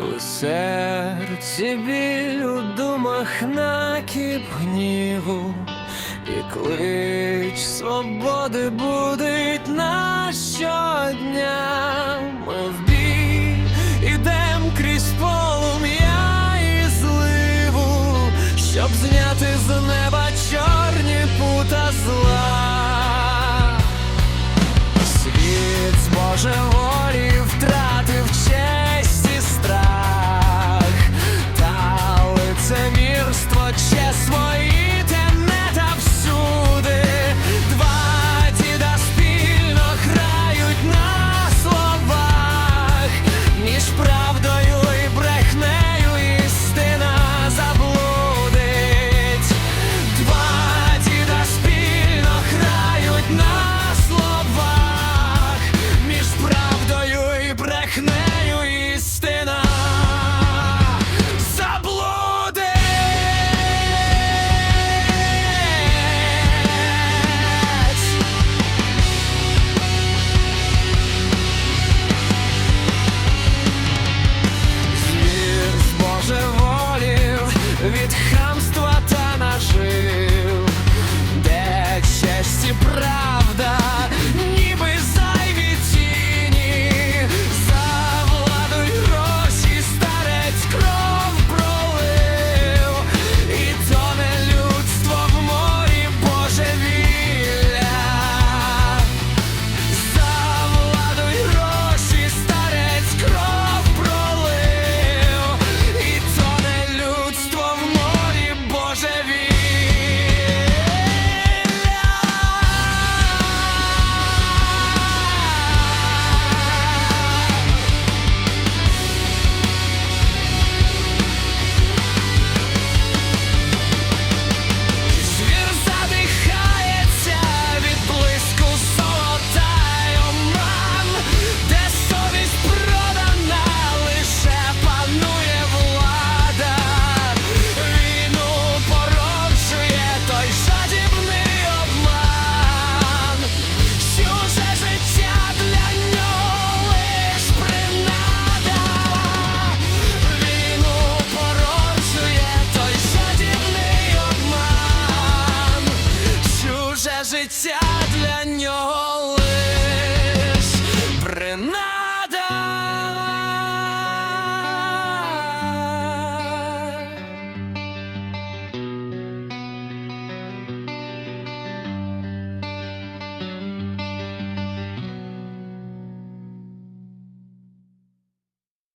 У серці біль у думах накіп гніву, і клич свободи будить нас щодня. Ми в бій ідем крізь полум'я і зливу, щоб зняти з неба. серця.